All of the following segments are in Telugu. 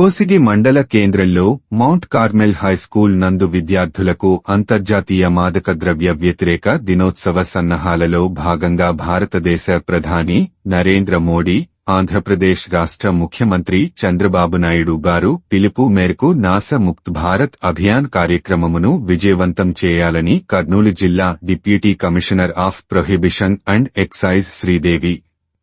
కోసిగి మండల కేంద్రంలో మౌంట్ కార్మెల్ హైస్కూల్ నందు విద్యార్థులకు అంతర్జాతీయ మాదక ద్రవ్య వ్యతిరేక దినోత్సవ సన్నాహాలలో భాగంగా భారతదేశ ప్రధాని నరేంద్ర మోడీ ఆంధ్రప్రదేశ్ రాష్ట్ర ముఖ్యమంత్రి చంద్రబాబు నాయుడు గారు పిలుపు మేరకు నాసా ముక్త్ భారత్ అభియాన్ కార్యక్రమమును విజయవంతం చేయాలని కర్నూలు జిల్లా deputy commissioner of prohibition and excise Sridevi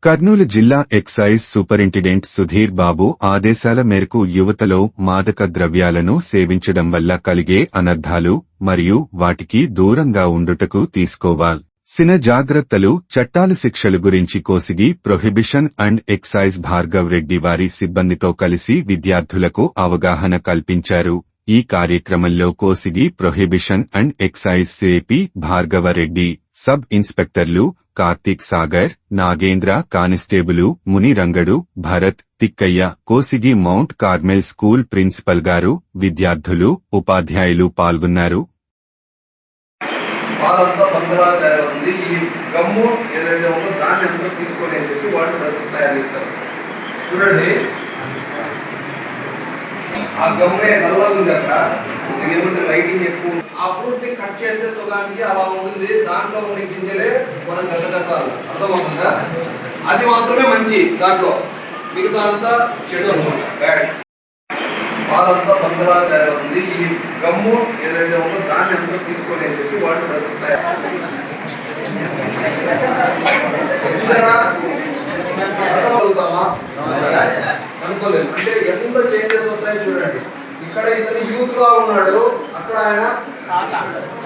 Kurnool జిల్లా ఎక్సైజ్ సూపరింటెండెంట్ సుధీర్ బాబు ఆదేశాల మేరకు యువతలో మాదక ద్రవ్యాలను సేవించడం వల్ల కలిగే అనర్థాలు మరియు వాటికి దూరంగా ఉండుటకు తీసుకోవాల్సిన జాగ్రత్తలు చట్టాలు శిక్షలు గురించి Kosigi prohibition and excise Bhargav Reddy వారి సిబ్బందితో కలిసి విద్యార్థులకు అవగాహన కల్పించారు. ఈ కార్యక్రమంలో కోసిగి ప్రొహిబిషన్ అండ్ ఎక్సైజ్ సేపి భార్గవరెడ్డి సబ్ ఇన్స్పెక్టర్లు Karthik Sagar Nagendra constable Munirangadu Bharat Tikkaiah Kosigi Mount Carmel school principal garu విద్యార్థులు ఉపాధ్యాయులు పాల్గొన్నారు. వాళ్ళంతా ఈ గమ్ము ఏదైతే ఉందో దాన్ని అంతా తీసుకొని వేసేసి వాళ్ళు డ్రగ్స్ తయారు చేస్తారు. చూడండి. ఆ గమ్మే నల్లగా ఉంది అక్కడ ఏమంటే లైటింగ్ ఎక్కువ ఆ ఫ్రూట్ని కట్ చేస్తే సుగానికి అలా ఉంటుంది. దాంట్లో ఉన్న గింజలే మన గసగసాలు. అర్థమవుతుందా? అది మాత్రమే మంచి దాంట్లో. మిగతా అంతా చెడు అనమాట బ్యాడ్ వాళ్ళంతా పందులా తయారవుతుంది. ఈ గమ్ము ఏదైతే ఉందో దాన్ని అంతా తీసుకొని వేసేసి వాళ్ళు డ్రగ్స్ చూసారా? అర్థమవుతామా? అనుకోలేదు. అంటే ఎంత చేంజెస్ వస్తాయో చూడండి. ఇక్కడ ఇతను యూత్గా ఉన్నాడు. అక్కడ ఆయన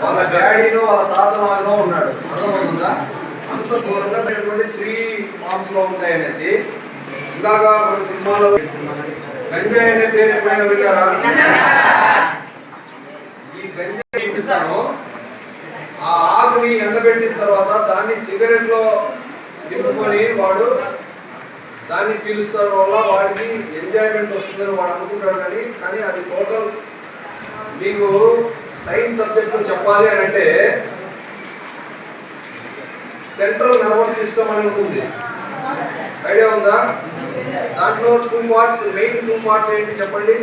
వాళ్ళ డాడీలో వాళ్ళ తాత లాగా ఉన్నాడు. అర్థమవుతుందా? అంత దూరంగా త్రీ ఫార్మ్స్లో ఉంటాయి అనేసి ఇందాక మన సినిమాలో గంజాయి అనే పేరు ఎప్పుడైనా వింటారా? ఈ గంజాయి చూపిస్తాను. ఆ ఆకుని ఎండబెట్టిన తర్వాత దాన్ని సిగరెట్లో నింపుకొని వాడు దాన్ని పీలుస్తారు వల్ల వాడికి ఎంజాయ్మెంట్ వస్తుందని వాడు అనుకుంటాడు కానీ కానీ అది టోటల్ మీకు సైన్స్ సబ్జెక్ట్ చెప్పాలి అని అంటే సెంట్రల్ నర్వస్ సిస్టమ్ అని ఉంటుంది. ఐడియా ఉందా? దాంట్లో two parts main two parts ఏంటి చెప్పండి?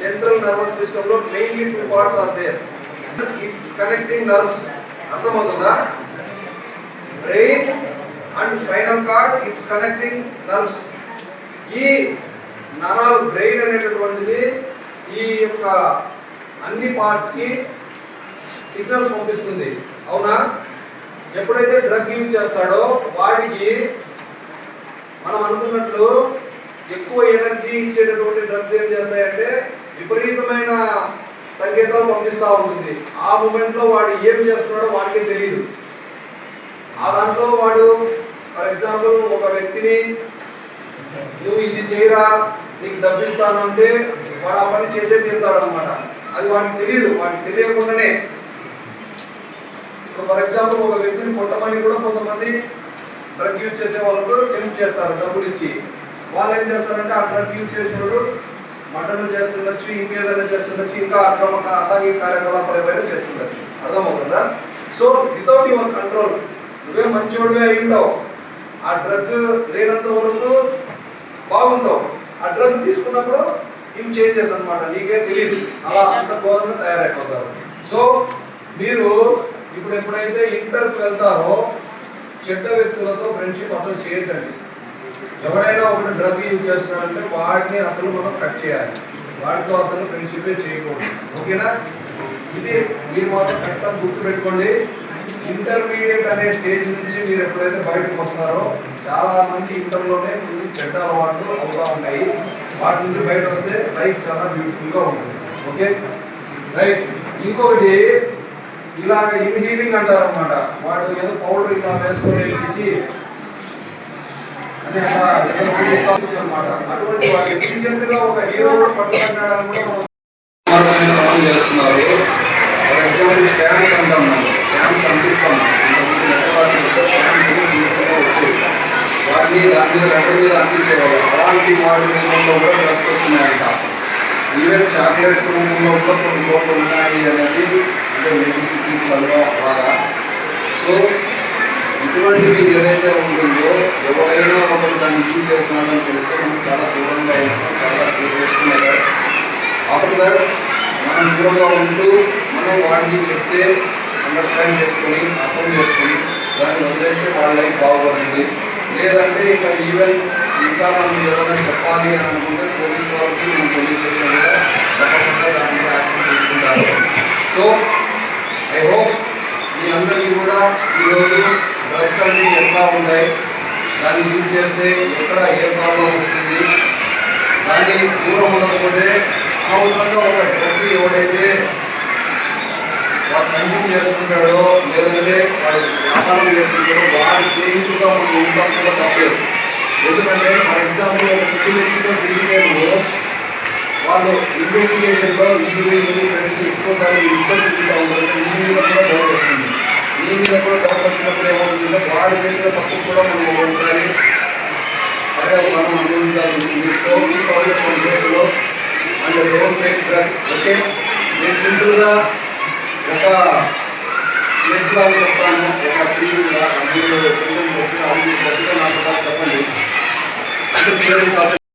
సెంట్రల్ నర్వస్ సిస్టమ్లో mainly two parts are there it's connecting nerves అర్థమవుతుందా? Brain and spinal cord it's connecting nerves ఈ నరాలు బ్రెయిన్ అనేటటువంటిది ఈ యొక్క అన్ని పార్ట్స్కి సిగ్నల్స్ పంపిస్తుంది. అవునా? ఎప్పుడైతే డ్రగ్ యూజ్ చేస్తాడో వాడికి మనం అనుకున్నట్లు ఎక్కువ ఎనర్జీ ఇచ్చేటటువంటి డ్రగ్స్ ఏం చేస్తాయంటే విపరీతమైన సంకేతాలు పంపిస్తూ ఉంటుంది. ఆ మూమెంట్లో వాడు ఏం చేస్తున్నాడో వాడికే తెలియదు ఆ దాంట్లో వాడు ఫర్ ఎగ్జాంపుల్ ఒక వ్యక్తిని నువ్వు ఇది చేయరా నీకు డబ్బిస్తాను అంటే వాడు ఆ పని చేసే తీరుతాడు అనమాట అది వాడికి తెలియదు వాడికి తెలియకుండానే. ఇప్పుడు ఫర్ ఎగ్జాంపుల్ ఒక వ్యక్తిని కొట్టమని కూడా కొంతమంది డ్రగ్ యూజ్ చేసే వాళ్ళకు టెంప్ట్ చేస్తారు డబ్బులు ఇచ్చి వాళ్ళు ఏం చేస్తారంటే ఆ డ్రగ్ యూజ్ చేసినప్పుడు మటన్లు చేస్తుండొచ్చు ఇంకేదైనా చేస్తుండొచ్చు ఇంకా అక్రమ అసాంఘిక కార్యకలాపాలు ఏమైనా చేస్తుండొచ్చు. అర్థమవుతుందా? సో వితౌట్ యువర్ కంట్రోల్ నువ్వే మంచోడివే అయి ఉండవు ఆ డ్రగ్ లేనంత వరకు బాగుంటావు. ఆ డ్రగ్ తీసుకున్నప్పుడు ఇవి చేంజెస్ అన్నమాట నీకే తెలియదు అలా అంత ఘోరంగా తయారైపోతారు. సో మీరు ఇప్పుడు ఎప్పుడైతే ఇంటర్కి వెళ్తారో చెడ్డ వ్యక్తులతో ఫ్రెండ్షిప్ అసలు చేయొద్దండి. ఎవడైనా ఒకటి డ్రగ్ యూజ్ చేస్తున్నాడంటే వాడిని అసలు మనం కట్ చేయాలి. వాడితో అసలు ఫ్రెండ్షిప్ చేయకూడదు. ఓకేనా? ఇది మీరు మాత్రం ఖచ్చితంగా గుర్తు పెట్టుకోండి ఇంటర్మీడియట్ అనే స్టేజ్ నుంచి మీరు ఎప్పుడైతే బయటకు వస్తున్నారో చాలా మంది ఇంటర్లోనే కొన్ని చెడ్డ అలవాట్లు అవుతూ ఉంటాయి. వాటి నుంచి బయట వస్తే లైఫ్ చాలా బ్యూటిఫుల్గా ఉంటుంది. ఓకే? రైట్. ఇంకొకటి ఇలాగ ఇంజనీరింగ్ అంటారు అనమాట వాడు ఏదో పౌడర్ ఇలా వేసుకొని వేసి అదే అలా అన్నమాట. అటువంటి వాడు రీసెంట్గా ఒక హీరో కూడా పట్టుకున్నాడని కూడా అన్ని దాని మీద రెడ్డ మీద అందించేవాళ్ళు అలాంటి వాటి రూపంలో కూడా డ్రగ్స్ వస్తున్నాయంట ఈవెన్ చాక్లెట్స్ రూపంలో కూడా కొన్ని చోట్ల ఉన్నాయి అనేది అంటే మెయిన్ సిటీస్లలో అలాగా సో ఇటువంటివి ఏదైతే ఉంటుందో ఎవరైనా ఒకరు దాన్ని యూజ్ చేస్తున్నారని తెలిస్తే మనం చాలా దూరంగా ఉంటాం చాలా చేస్తున్నారు ఆఫ్టర్ దట్ మనం దూరంగా ఉంటూ మనం వాడిని చెప్తే అండర్స్టాండ్ చేసుకొని అర్థం చేసుకొని దాన్ని వదిలేస్తే వాళ్ళ లైఫ్ బాగుపడుతుంది లేదంటే ఇక ఈవెన్ ఇంకా మనం ఏదైనా చెప్పాలి అని అనుకుంటే పోలీస్ వాళ్ళకి మనం తెలియజేసిన కూడా తప్పకుండా దాని మీద యాక్షన్ తీసుకుంటారు. సో ఐ హోప్ మీ అందరికీ కూడా ఈరోజు డ్రగ్స్ అన్ని ఎట్లా ఉన్నాయి దాన్ని యూజ్ చేస్తే ఎక్కడ ఏ ప్రాబ్లం వస్తుంది దాన్ని దూరం ఉండకపోతే అవసరంగా ఒక డబ్బు ఎవడైతే వాడు కంటిన్యూ చేస్తుంటాడో లేదంటే వాడు వ్యాపారం చేస్తుంటాడో వాడి స్నేహితుడుగా మనం ఉంటాం కూడా తప్పలేదు ఎందుకంటే ఫర్ ఎగ్జాంపుల్ ఒక చుట్టూ వ్యక్తితో తిరిగితే వాళ్ళు ఇన్వెస్టిగేషన్లో వీళ్ళు ఫ్రెండ్స్ ఎక్కువసారి ఇద్దరు తిరుగుతూ ఉంటారు. నీ మీద కూడా డౌట్ వస్తుంది. నీ మీద కూడా డౌట్ వచ్చినప్పుడు ఏమవుతుందంటే వాడు చేసిన తప్పు కూడా మనం ఒకసారి అదే మనం అనుభవించాల్సి ఉంటుంది సో మీ ప్రాజెక్ట్ మన and don't make drugs okay మీరు సింపుల్గా ఒక నెట్ చెప్తాను. ఒక త్రీ మీరు సెంటెన్స్ వస్తే అది చెప్పండి.